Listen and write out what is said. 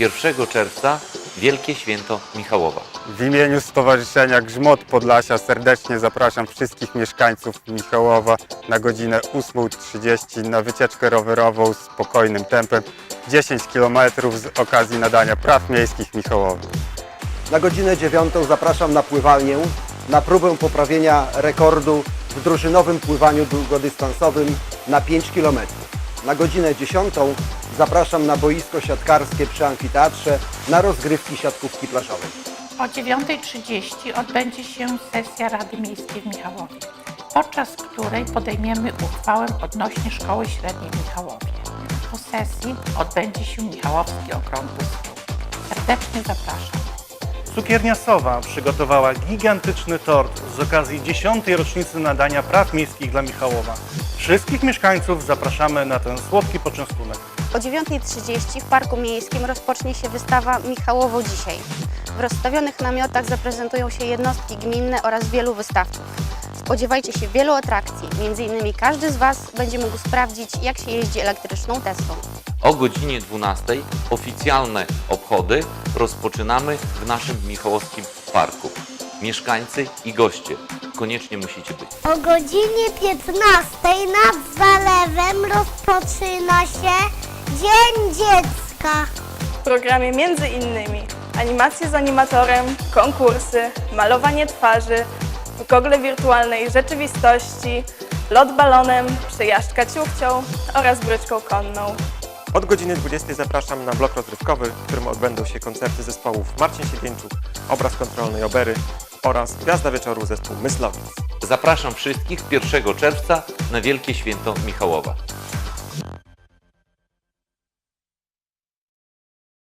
1 czerwca Wielkie Święto Michałowa. W imieniu Stowarzyszenia Grzmot Podlasia serdecznie zapraszam wszystkich mieszkańców Michałowa na godzinę 8.30 na wycieczkę rowerową z spokojnym tempem 10 km z okazji nadania praw miejskich Michałowi. Na godzinę 9 zapraszam na pływalnię, na próbę poprawienia rekordu w drużynowym pływaniu długodystansowym na 5 km. Na godzinę 10 zapraszam na boisko siatkarskie przy amfiteatrze na rozgrywki siatkówki plażowej. O 9.30 odbędzie się sesja Rady Miejskiej w Michałowie, podczas której podejmiemy uchwałę odnośnie Szkoły Średniej w Michałowie. Po sesji odbędzie się Michałowski Okrągły Stół. Serdecznie zapraszam. Cukiernia Sowa przygotowała gigantyczny tort z okazji 10. rocznicy nadania praw miejskich dla Michałowa. Wszystkich mieszkańców zapraszamy na ten słodki poczęstunek. O 9.30 w Parku Miejskim rozpocznie się wystawa Michałowo Dzisiaj. W rozstawionych namiotach zaprezentują się jednostki gminne oraz wielu wystawców. Spodziewajcie się wielu atrakcji, m.in. każdy z Was będzie mógł sprawdzić, jak się jeździ elektryczną Teslą. O godzinie 12 oficjalne obchody rozpoczynamy w naszym Michałowskim Parku. Mieszkańcy i goście koniecznie musicie być. O godzinie 15 nad zalewem rozpoczyna się Dzień Dziecka. W programie między innymi animacje z animatorem, konkursy, malowanie twarzy, gogle wirtualnej rzeczywistości, lot balonem, przejażdżka ciuchcią oraz bryczką konną. Od godziny 20 zapraszam na blok rozrywkowy, w którym odbędą się koncerty zespołów Marcin Siedieńczuk, Obraz Kontrolnej Obery oraz Gwiazda Wieczoru zespół Myslowic. Zapraszam wszystkich 1 czerwca na Wielkie Święto Michałowa.